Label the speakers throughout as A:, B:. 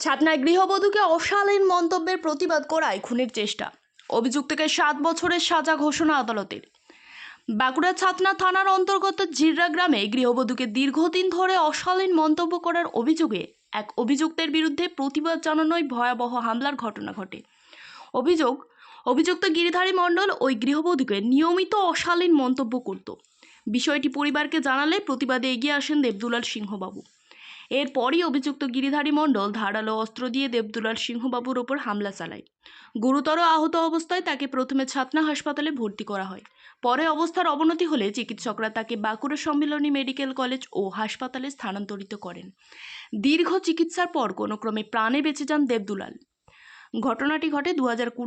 A: ছাতনায় গৃহবধূকে অশালীন মন্তব্যের প্রতিবাদ করায় খুনের চেষ্টা। অভিযুক্তকে সাত বছরের সাজা ঘোষণা আদালতের। বাঁকুড়া ছাতনা থানার অন্তর্গত জিররা গ্রামে গৃহবধূকে দীর্ঘদিন ধরে অশালীন মন্তব্য করার অভিযোগে এক অভিযুক্তের বিরুদ্ধে প্রতিবাদ জানানোয় ভয়াবহ হামলার ঘটনা ঘটে। অভিযোগ, অভিযুক্ত গিরিধারী মণ্ডল ওই গৃহবধূকে নিয়মিত অশালীন মন্তব্য করত। বিষয়টি পরিবারকে জানালে প্রতিবাদে এগিয়ে আসেন দেবদুলাল সিংহবাবু। এরপরই অভিযুক্ত গিরিধারী মণ্ডল ধারালো অস্ত্র দিয়ে দেবদুলাল সিংহবাবুর ওপর হামলা চালায়। গুরুতর আহত অবস্থায় তাকে প্রথমে ছাতনা হাসপাতালে ভর্তি করা হয়। পরে অবস্থার অবনতি হলে চিকিৎসকরা তাকে বাঁকুড়া সম্মিলনী মেডিকেল কলেজ ও হাসপাতালে স্থানান্তরিত করেন। দীর্ঘ চিকিৎসার পর কোনো ক্রমে প্রাণে বেঁচে যান দেবদুলাল। ঘটনাটি ঘটে দু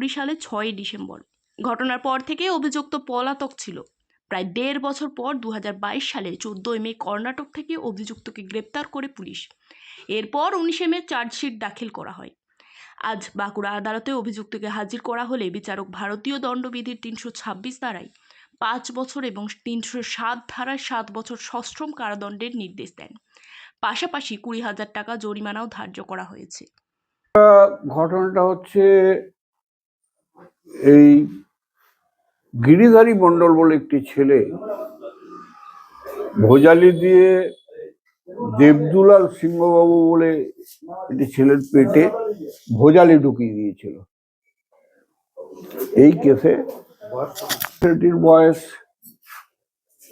A: সালে ছয়ই ডিসেম্বর। ঘটনার পর থেকে অভিযুক্ত পলাতক ছিল। প্রায় দেড় বছর পর দু হাজার বাইশ সালে চোদ্দোই মে কর্ণাটক থেকে অভিযুক্তকে গ্রেপ্তার করে পুলিশ। এরপর উনিশে মে চার্জশিট দাখিল করা হয়। আজ বাঁকুড়া আদালতে অভিযুক্তকে হাজির করা হলে বিচারক ভারতীয় দণ্ডবিধির তিনশো ছাব্বিশ ধারায় পাঁচ বছর এবং তিনশো সাত ধারায় সাত বছর সশ্রম কারাদণ্ডের নির্দেশ দেন। পাশাপাশি কুড়ি হাজার টাকা জরিমানাও ধার্য করা হয়েছে।
B: ঘটনাটা হচ্ছে এই গিরিধারী মণ্ডল বলে একটি ছেলে ভোজালি দিয়ে দেবদুলাল সিংহবাবু বলে একটি ছেলের পেটে ভোজালি ঢুকিয়ে দিয়েছিল। এই কেসে ছেলেটির বয়স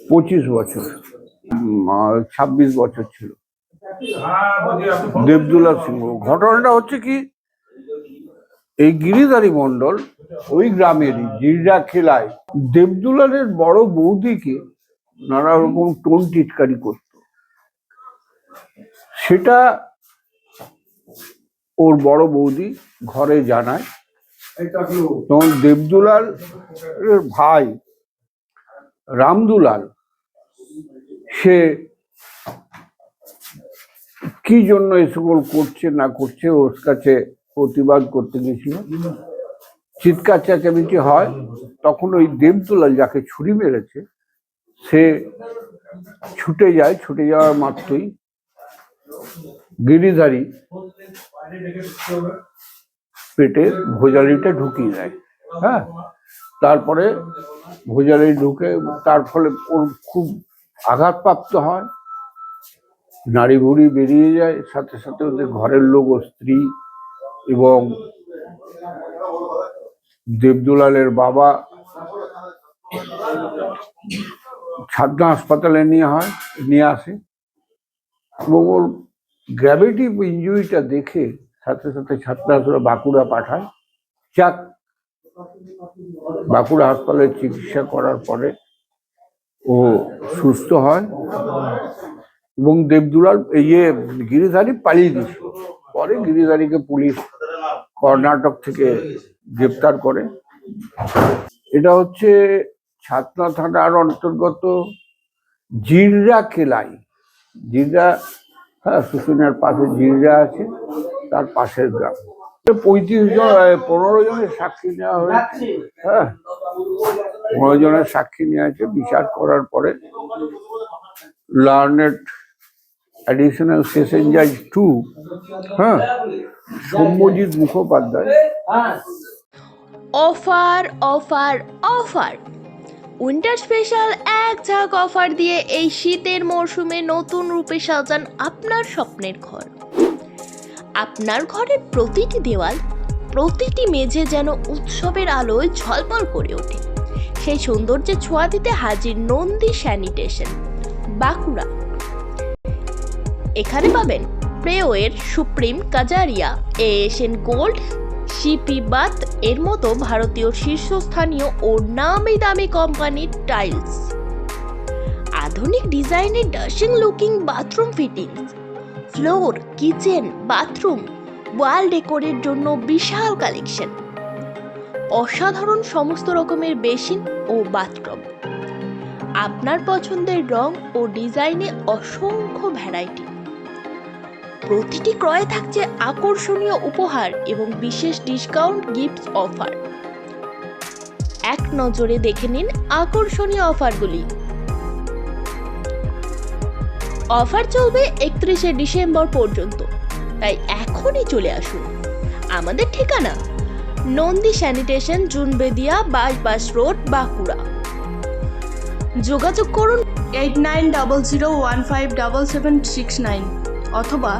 B: পঁচিশ বছর ছাব্বিশ বছর ছিল। দেবদুলাল সিংহ ঘটনাটা হচ্ছে কি? এই গিরিধারী মণ্ডল ওই গ্রামেরই জিররা খেলায় দেবদুলালের বড় বৌদিকে নানা রকম টোন টিটকারি করত। সেটা ওর বড় বৌদি ঘরে জানায়। তখন দেবদুলাল ভাই রামদুলাল, সে কি জন্য এসকল করছে না করছে ওর কাছে প্রতিবাদ করতে গেছিল। চিৎকার চেঁচামেচি হয়। তখন ওই দেবদুলাল যাকে ছুরি মেরেছে, সে ছুটে যায়। ছুটে যাওয়ার মাত্রই গিরিধারী পেটে ভোজালিটা ঢুকিয়ে দেয়। হ্যাঁ? তারপরে ভোজালি ঢুকে, তার ফলে ওর খুব আঘাতপ্রাপ্ত হয়। নাড়ি ভুড়ি বেরিয়ে যায়। সাথে সাথে ওদের ঘরের লোক ও স্ত্রী এবং দেবদুলালের বাবা ছাদনা হাসপাতালে নিয়ে হয়, নিয়ে আসে। এবং ওর গ্র্যাভিটি ইঞ্জুরিটা দেখে সাথে সাথে ছাত্রা হাসপাতাল বাঁকুড়া পাঠায়। যাক, বাঁকুড়া হাসপাতালে চিকিৎসা করার পরে ও সুস্থ হয়। এবং দেবদুলাল ইয়ে গিরিধারী পালিয়ে দিয়েছিল পরে গিরিধারীকে পুলিশ কর্ণাটক থেকে গ্রেপ্তার করে। এটা হচ্ছে ছাতনা থানার অন্তর্গত জিররা কেলাই। জিররা হ্যাঁ শুশুনিয়ার পাশে জিররা আছে তার পাশের গ্রাম। পঁয়ত্রিশ জন পনেরো জনের সাক্ষী নেওয়া হয়েছে। হ্যাঁ পনেরো জনের সাক্ষী নেওয়া হয়েছে। বিচার করার পরে লার্নেড অ্যাডিশনাল সেশন জাজ টু হ্যাঁ Soumyajit Mukhopadhyay
A: offer offer offer winter special এক ঝাঁক অফার দিয়ে এই শীতের মরশুমে নতুন রূপে সাজান আপনার স্বপ্নের ঘর। আপনার ঘরের প্রতিটি দেওয়াল, প্রতিটি মেঝে যেন উৎসবের আলোয় ঝলমল করে ওঠে। সেই সৌন্দর্যে ছোঁয়া দিতে হাজির নন্দী স্যানিটেশন, বাঁকুড়া। এখানে পাবেন প্রেওয়ের supreme Kajaria, Asian gold CP bath, এর মতো ভারতীয় শীর্ষস্থানীয় ও নামি দামি কোম্পানির টাইলস। আধুনিক ডিজাইনের dashing looking bathroom fittings, floor, kitchen, bathroom, wall ডেকোরের জন্য বিশাল কালেকশন। অসাধারণ সমস্ত রকমের বেসিন ও বাথটব আপনার পছন্দের রং ও ডিজাইনে অসংখ্য ভ্যারাইটি। প্রতিটি ক্রয়ে থাকছে আকর্ষণীয় উপহার এবং বিশেষ ডিসকাউন্ট গিফট অফার এক নজরে দেখে নিন আকর্ষণীয় অফারগুলি অফার চলবে একত্রিশে ডিসেম্বর পর্যন্ত। তাই এখনই চলে আসুন। আমাদের ঠিকানা, Nandi sanitation Junbedia bypass road Bankura. যোগাযোগ করুন
C: eight nine double zero one five double seven six nine অথবা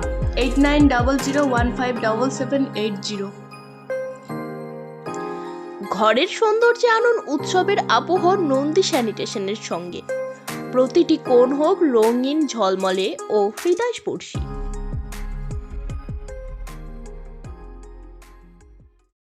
C: eight nine double zero one five double seven eight zero.
A: ঘরের সৌন্দর্যে আনুন উৎসবের আবহ নন্দী স্যানিটেশনের সঙ্গে। প্রতিটি কোণ হোক রঙিন ঝলমলে ও হৃদয়স্পর্শী